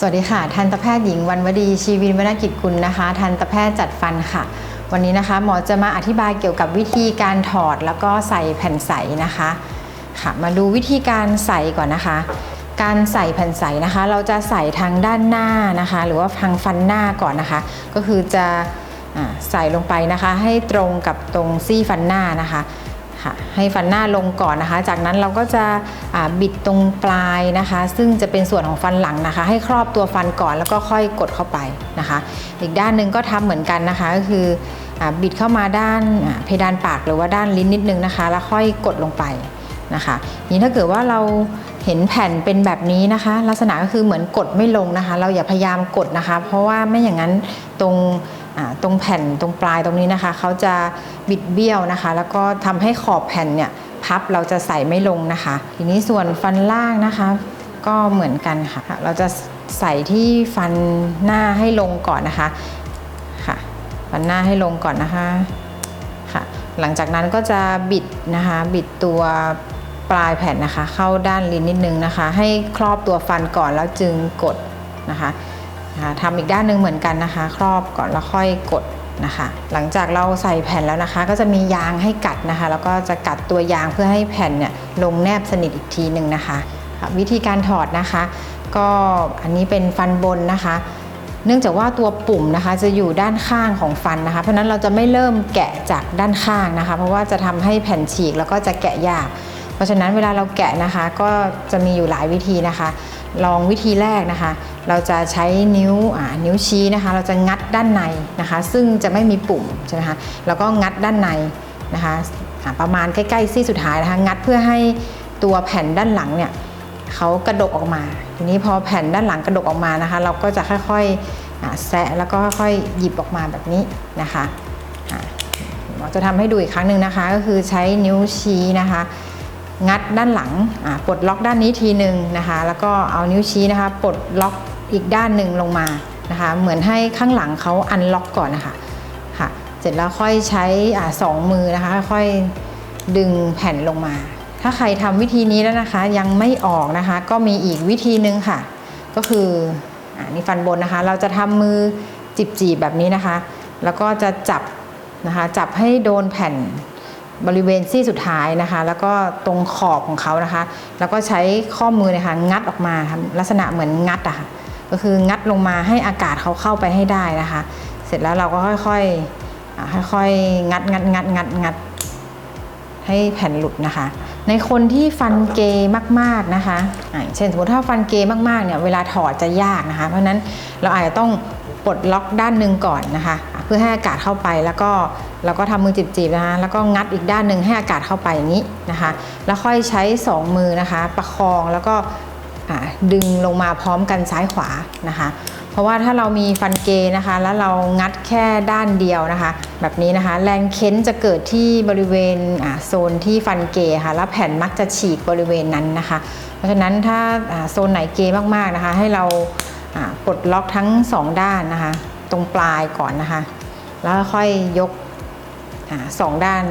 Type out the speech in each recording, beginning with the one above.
สวัสดีค่ะ ทันตแพทย์หญิงวันวดีชีวินวรรณกิจกุลนะคะ ทันตแพทย์จัดฟันค่ะ วันนี้นะคะหมอจะมาอธิบายเกี่ยวกับวิธีการถอดแล้วก็ใส่แผ่นใสนะคะค่ะ มาดูวิธีการใส่ก่อนนะคะ การใส่แผ่นใสนะคะ เราจะใส่ทางด้านหน้านะคะ หรือว่าทางฟันหน้าก่อนนะคะ ก็คือจะอ่าใส่ลงไปนะคะ ให้ตรงกับตรงซี่ฟันหน้านะคะ ค่ะ ให้ฟันหน้าลงก่อนนะคะ จากนั้นเราก็จะบิดตรงปลายนะคะ ซึ่งจะเป็นส่วนของฟันหลังนะคะ ให้ครอบตัวฟันก่อนแล้วก็ค่อยกดเข้าไปนะคะ อีกด้านหนึ่งก็ทำเหมือนกันนะคะ ก็คืออบิดเข้ามาด้านเพดานปากหรือว่าด้านลิ้นนิดนึงนะคะ แล้วค่อยกดลงไปนะคะนี้ถ้าเกิดว่าเรา เห็นแผ่นเป็นแบบนี้นะคะ ลักษณะก็คือเหมือนกดไม่ลงนะคะ เราอย่าพยายามกดนะคะ เพราะว่าไม่อย่างนั้นตรงตรงแผ่นตรงปลายตรงนี้นะคะเขาจะบิดเบี้ยวนะคะ แล้วก็ทำให้ขอบแผ่นเนี่ยพับเราจะใส่ไม่ลงนะคะ ทีนี้ส่วนฟันล่างนะคะ ก็เหมือนกันค่ะ เราจะใส่ที่ฟันหน้าให้ลงก่อนนะคะค่ะฟันหน้าให้ลงก่อนนะคะค่ะ หลังจากนั้นก็จะบิดนะคะ บิดตัว ปลายแผ่นนะคะ เข้าด้านลิ้นนิดนึงนะคะ ให้ครอบตัวฟันก่อนแล้วจึงกดนะคะทำอีกด้านหนึ่งเหมือนกันนะคะ ครอบก่อนแล้วค่อยกดนะคะ หลังจากเราใส่แผ่นแล้วนะคะ ก็จะมียางให้กัดนะคะ แล้วก็จะกัดตัวยางเพื่อให้แผ่นเนี่ยลงแนบสนิทอีกทีหนึ่งนะคะ วิธีการถอดนะคะ ก็อันนี้เป็นฟันบนนะคะ เนื่องจากว่าตัวปุ่มนะคะจะอยู่ด้านข้างของฟันนะคะ เพราะฉะนั้นเราจะไม่เริ่มแกะจากด้านข้างนะคะ เพราะว่าจะทำให้แผ่นฉีกแล้วก็จะแกะยาก เพราะฉะนั้นเวลาเราแกะนะคะก็จะมีอยู่หลายวิธีนะคะ ลองวิธีแรกนะคะ เราจะใช้นิ้วนิ้วชี้นะคะ เราจะงัดด้านในนะคะ ซึ่งจะไม่มีปุ่มใช่ไหมคะแล้วก็งัดด้านในนะคะประมาณใกล้ๆซี่สุดท้ายนะคะงัดเพื่อให้ตัวแผ่นด้านหลังเนี่ยเขากระดกออกมา ทีนี้พอแผ่นด้านหลังกระดกออกมานะคะ เราก็จะค่อยๆแซะแล้วก็ค่อยๆหยิบออกมาแบบนี้นะคะอ่าจะทำให้ดูอีกครั้งหนึ่งนะคะ ก็คือใช้นิ้วชี้นะคะ งัดด้านหลังปลดล็อกด้านนี้ทีหนึ่งนะคะ แล้วก็เอานิ้วชี้นะคะปลดล็อกอีกด้านหนึ่งลงมานะคะ เหมือนให้ข้างหลังเขาอันล็อกก่อนนะคะค่ะ เสร็จแล้วค่อยใช้อสองมือนะคะ ค่อยดึงแผ่นลงมา ถ้าใครทำวิธีนี้แล้วนะคะ ยังไม่ออกนะคะ ก็มีอีกวิธีหนึ่งค่ะ ก็คืออ่านี่ฟันบนนะคะ เราจะทำมือจีบๆแบบนี้นะคะ แล้วก็จะจับนะคะ จับให้โดนแผ่น บริเวณซี่สุดท้ายนะคะ แล้วก็ตรงขอบของเขานะคะ แล้วก็ใช้ข้อมือนะคะงัดออกมาลักษณะเหมือนงัดอะค่ะก็คืองัดลงมาให้อากาศเขาเข้าไปให้ได้นะคะ เสร็จแล้วเราก็ค่อยๆอ่าค่อยๆงัดงัดงัดงัดงัดให้แผ่นหลุดนะคะ ในคนที่ฟันเกย์มากๆนะคะเช่นสมมติถ้าฟันเกย์มากๆเนี่ยเวลาถอดจะยากนะคะ เพราะนั้นเราอาจจะต้อง ปลดล็อกด้านหนึ่งก่อนนะคะ เพื่อให้อากาศเข้าไปแล้วก็เราก็ทำมือจีบๆนะคะแล้วก็งัดอีกด้านหนึ่งให้อากาศเข้าไปอย่างนี้นะคะ แล้วค่อยใช้สองมือนะคะ ประคองแล้วก็ดึงลงมาพร้อมกันซ้ายขวานะคะ เพราะว่าถ้าเรามีฟันเกนะคะ แล้วเรางัดแค่ด้านเดียวนะคะ แบบนี้นะคะ แรงเค้นจะเกิดที่บริเวณโซนที่ฟันเกค่ะ แล้วแผ่นมักจะฉีกบริเวณนั้นนะคะ เพราะฉะนั้นถ้าโซนไหนเกมากๆนะคะ ให้เรา ปลดล็อกทั้งสองด้านนะคะ ตรงปลายก่อนนะคะ แล้วค่อยยกอสองด้าน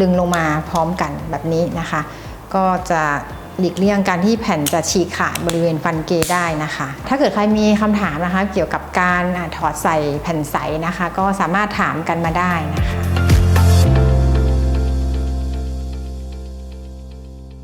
ดึงลงมาพร้อมกันแบบนี้นะคะ ก็จะหลีกเลี่ยงการที่แผ่นจะฉีกขาดบริเวณฟันเกได้นะคะ ถ้าเกิดใครมีคำถามนะคะ เกี่ยวกับการอถอดใส่แผ่นใสนะคะ ก็สามารถถามกันมาได้นะคะ